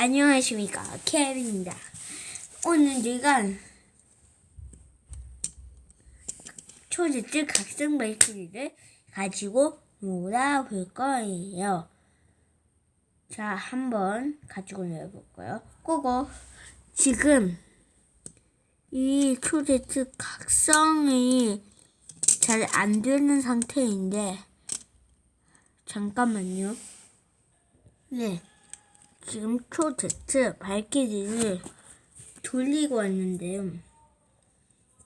안녕하십니까 케빈입니다. 오늘 제가 초제트 각성 발키리를 가지고 놀아볼 거예요. 자, 한번 가지고 놀아볼까요? 그거 지금 이 초제트 각성이 잘 안 되는 상태인데 잠깐만요. 네. 지금 초제트 발키리를 돌리고 왔는데요.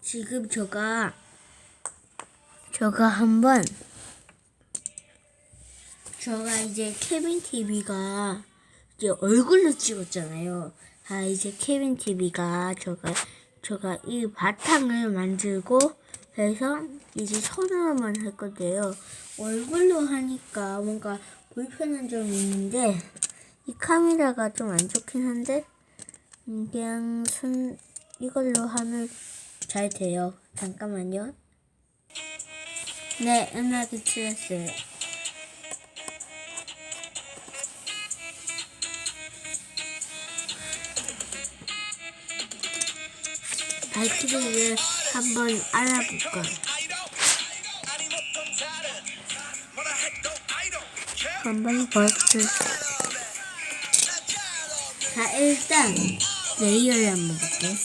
지금 저가 저가 한번 저가 이제 케빈 TV가 이제 얼굴로 찍었잖아요. 아 이제 케빈 TV가 저가 저가 이 바탕을 만들고 해서 이제 손으로만 할 건데요. 얼굴로 하니까 뭔가 불편한 점이 있는데 이 카메라가 좀 안 좋긴 한데 음, 그냥 손 이걸로 하면 잘 돼요. 잠깐만요. 네, 음악이 틀렸어요. 발키리를 한번 알아볼까요? 한번 볼게요. 자, 일단 레이어를 한번 볼게요.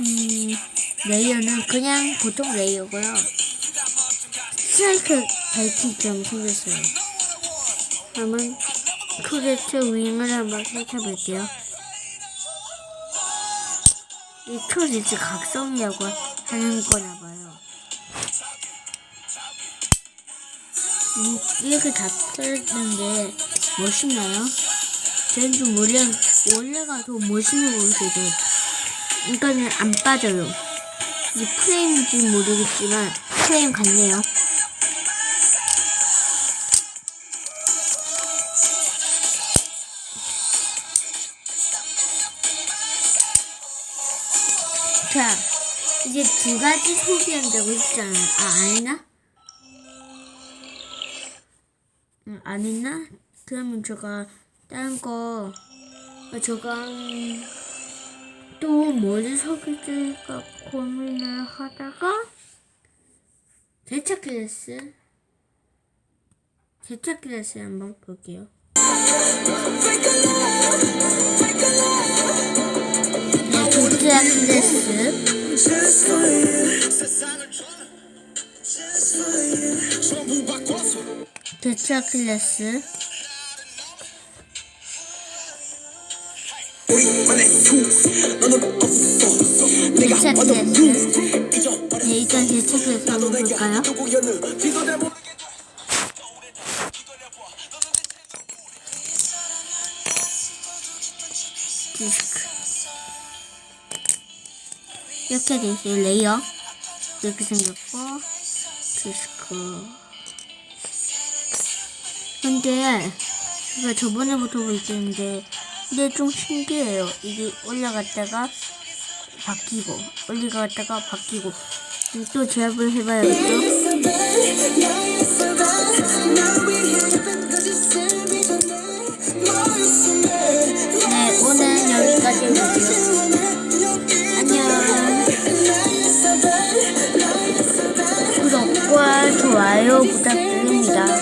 음, 레이어는 그냥 보통 레이어고요. 스트라이크 발키처럼 생겼어요. 한번 크레트 윙을 한번 살펴볼게요. 이 크레트 각성이라고 하는 거나 봐요. 이렇게 다 틀렸는데 멋있나요? 저는 좀 원래 원래가 더 멋있는 모습이도 이거는 안 빠져요. 이 프레임인지 모르겠지만 프레임 같네요. 자, 이제 두 가지 소개한다고 했잖아요. 아, 안 했나? 응, 안 했나? 그러면 제가 다른 거, 어, 제가 음, 또 뭐를 소개할까 고민을 하다가 대차 클래스? 대차 클래스 한번 볼게요. 네, 대차 클래스 대차 클래스. 대차 클래스. 네, 일단 클래스 한번 볼까요? 디스크. 이렇게 돼 있어요. 레이어. 이렇게 생겼고 디스크 근데 제가 저번에부터 있었는데 근데 좀 신기해요. 이게 올라갔다가 바뀌고 올라갔다가 바뀌고 또 제압을 해봐야겠죠? 네, 오늘 여기까지 올게요. 안녕. 구독과 좋아요 부탁드립니다.